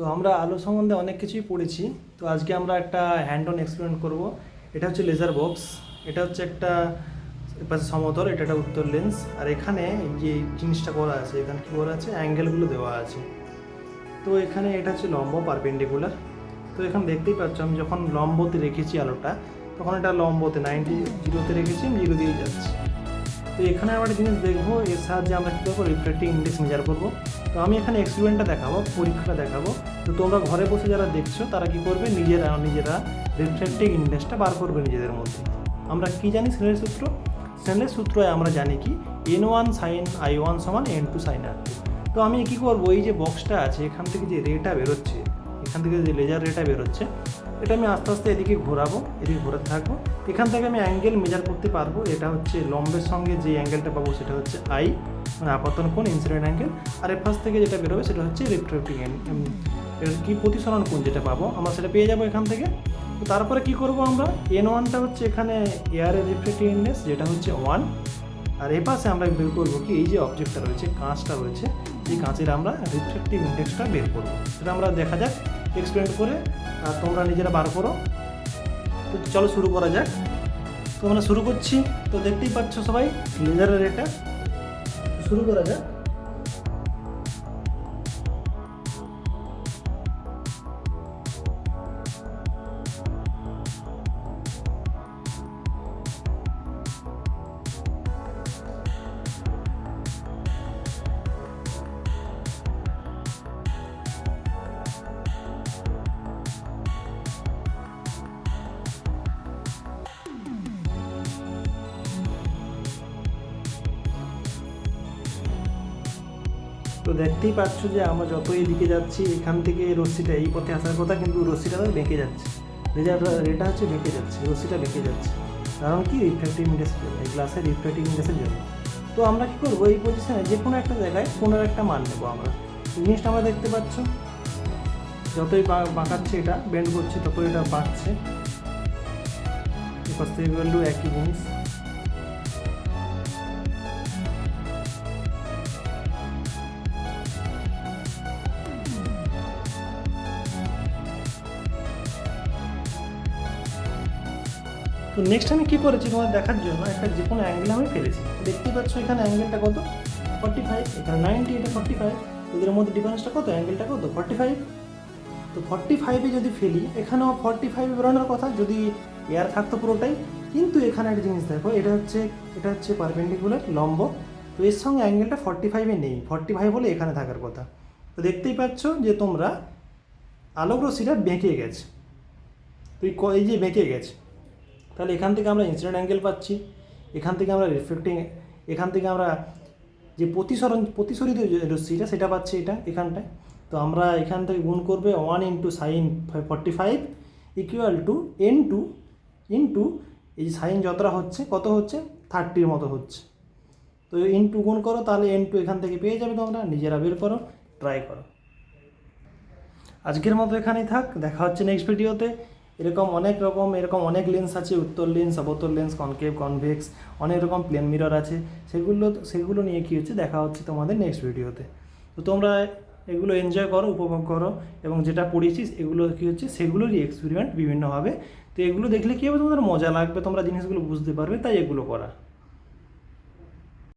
তো আমরা আলো সম্বন্ধে অনেক কিছুই পড়েছি। তো আজকে আমরা একটা হ্যান্ড অন এক্সপেরিমেন্ট করব। এটা হচ্ছে লেজার বক্স এটা হচ্ছে একটা এপাশে সমতল, এটা একটা উত্তর লেন্স আর এখানে যে জিনিসটা করা আছে, এখানে কী করা আছে? অ্যাঙ্গেলগুলো দেওয়া আছে। তো এখানে এটা হচ্ছে লম্ব পারপেন্ডিকুলার তো এখানে দেখতেই পাচ্ছ, আমি যখন লম্বতে রেখেছি আলোটা, তখন এটা লম্বতে নাইনটি জিরোতে রেখেছি, আমি জিরো দিয়ে যাচ্ছি। তো এখানে আমরা একটা জিনিস দেখব, এর সাহায্যে আমরা কী করব? রিফ্লেক্টিং ইন্ডেক্স মেজার করব। তো আমি এখানে এক্সপেরিমেন্টটা দেখাবো, পরীক্ষাটা দেখাবো। তো তোমরা ঘরে বসে যারা দেখছ, তারা কি করবে? নিজেরা নিজেরা রিফ্লেক্টিং ইন্ডেক্সটা বার করবে নিজেদের মধ্যে। আমরা কি জানি স্নেলের সূত্র? স্নেলের সূত্রে আমরা জানি কি? N one sine i one সমান এন টু সাইন আর তো আমি কী করব? এই যে বক্সটা আছে, এখান থেকে যে রেটা বেরোচ্ছে, এখান থেকে যে লেজার রেটা বেরোচ্ছে এটা আমি আস্তে আস্তে এদিকে ঘোরাবো, এদিকে ঘোরাতে থাকব। এখান থেকে আমি অ্যাঙ্গেল মেজার করতে পারব, এটা হচ্ছে লম্বের সঙ্গে যে অ্যাঙ্গেলটা পাবো সেটা হচ্ছে আই মানে আপাতন কোণ ইনসিডেন্ট অ্যাঙ্গেল আর এর পাশ থেকে যেটা বেরোবে সেটা হচ্ছে রিফ্লেক্টিং কি প্রতিসরণ কোণ যেটা পাবো, আমরা সেটা পেয়ে যাব এখান থেকে। তারপরে কি করব আমরা? এন ওয়ানটা হচ্ছে এখানে এয়ারের রিফ্লেক্টিং ইন্ডেক্স যেটা হচ্ছে ওয়ান আর এ পাশে আমরা বের করব কি? এই যে অবজেক্টটা রয়েছে, কাঁচটা রয়েছে, এই কাঁচের আমরা রিফ্লেকটিভ ইন্ডেক্সটা বের করব। সেটা আমরা দেখা যাক এক্সপ্লেন করে, আর তোমরা নিজেরা বার করো। তো চলো শুরু করা যাক। তো আমরা শুরু করছি। তো দেখতেই পাচ্ছ সবাই, লেজারের এটা। শুরু করা যাক। তো দেখতেই পাচ্ছ যে আমরা যত এদিকে যাচ্ছি, এখান থেকে রশ্মিটা এই পথে আসার কথা, কিন্তু রশ্মিটা বেঁকে যাচ্ছে। রেজাল্ট, রেটা হচ্ছে বেঁকে যাচ্ছে, রশ্মিটা বেঁকে যাচ্ছে। কারণ কি? রিফ্লেক্টিভ ইন্ডেক্স এই গ্লাসের রিফ্লেক্টিভ ইন্ডেক্সের জন্য। তো আমরা কী করব? এই পজিশনে যে কোনো একটা জায়গায় কোনো একটা মান নেব আমরা। জিনিসটা আমরা দেখতে পাচ্ছ। যতই বাঁকাচ্ছে এটা বেন্ড করছে, ততই এটা বাঁকছে। থেকে একই জিনিস। তো নেক্সট আমি কী করেছি তোমার দেখার জন্য? একটা যে কোনো অ্যাঙ্গেল আমি ফেলেছি। দেখতেই পাচ্ছ এখানে অ্যাঙ্গেলটা কত? ফর্টি ফাইভ এখানে নাইনটি এটা ফর্টি ফাইভ এদের মধ্যে ডিফারেন্সটা কত? অ্যাঙ্গেলটা কত? ফর্টি ফাইভ তো ফর্টি ফাইভে যদি ফেলি, এখানেও ফর্টি ফাইভে বেরোনোর কথা, যদি এয়ার থাকতো পুরোটাই, কিন্তু এখানে একটা জিনিস দেখো, এটা হচ্ছে এটা হচ্ছে পারপেন্ডিকুলার লম্ব। তো এর সঙ্গে অ্যাঙ্গেলটা ফর্টি ফাইভে নেই। ফর্টি ফাইভ হলে এখানে থাকার কথা। তো দেখতেই পাচ্ছ যে তোমরা আলোক রশ্মিটা বেঁকে গেছে। তো এই ক- এই যে বেঁকে গেছে। তাহলে এখান থেকে আমরা ইনসিডেন্ট অ্যাঙ্গেল পাচ্ছি, এখান থেকে আমরা রিফ্লেক্টিং এখান থেকে আমরা যে প্রতিসরণ, প্রতিসরিত রশ্মিটা, সেটা পাচ্ছি এটা এখানটায়। তো আমরা এখান থেকে গুণ করবে one into sine forty five equal to n two into এই যে সাইন যতটা হচ্ছে, কত হচ্ছে? থার্টির মতো হচ্ছে। তো এন টু গুণ করো, তাহলে এন টু এখান থেকে পেয়ে যাবে তোমরা, নিজেরা বের করো ট্রাই করো। আজকের মতো এখানেই থাক, দেখা হচ্ছে নেক্সট ভিডিওতে এরকম অনেক রকম, এরকম অনেক লেন্স আছে, উত্তর লেন্স অবতর লেন্স কনকেভ কনভেক্স অনেক রকম প্লেন মিরর আছে। সেগুলো সেগুলো নিয়ে কী হচ্ছে দেখা হচ্ছে তোমাদের নেক্সট ভিডিওতে তো। তোমরা এগুলো এনজয় করো, উপভোগ করো এবং যেটা পড়েছিস, এগুলো কী হচ্ছে, সেগুলোরই এক্সপেরিমেন্ট বিভিন্নভাবে। তো এগুলো দেখলে কী হবে, তোমাদের মজা লাগবে, তোমরা জিনিসগুলো বুঝতে পারবে, তাই এগুলো করা।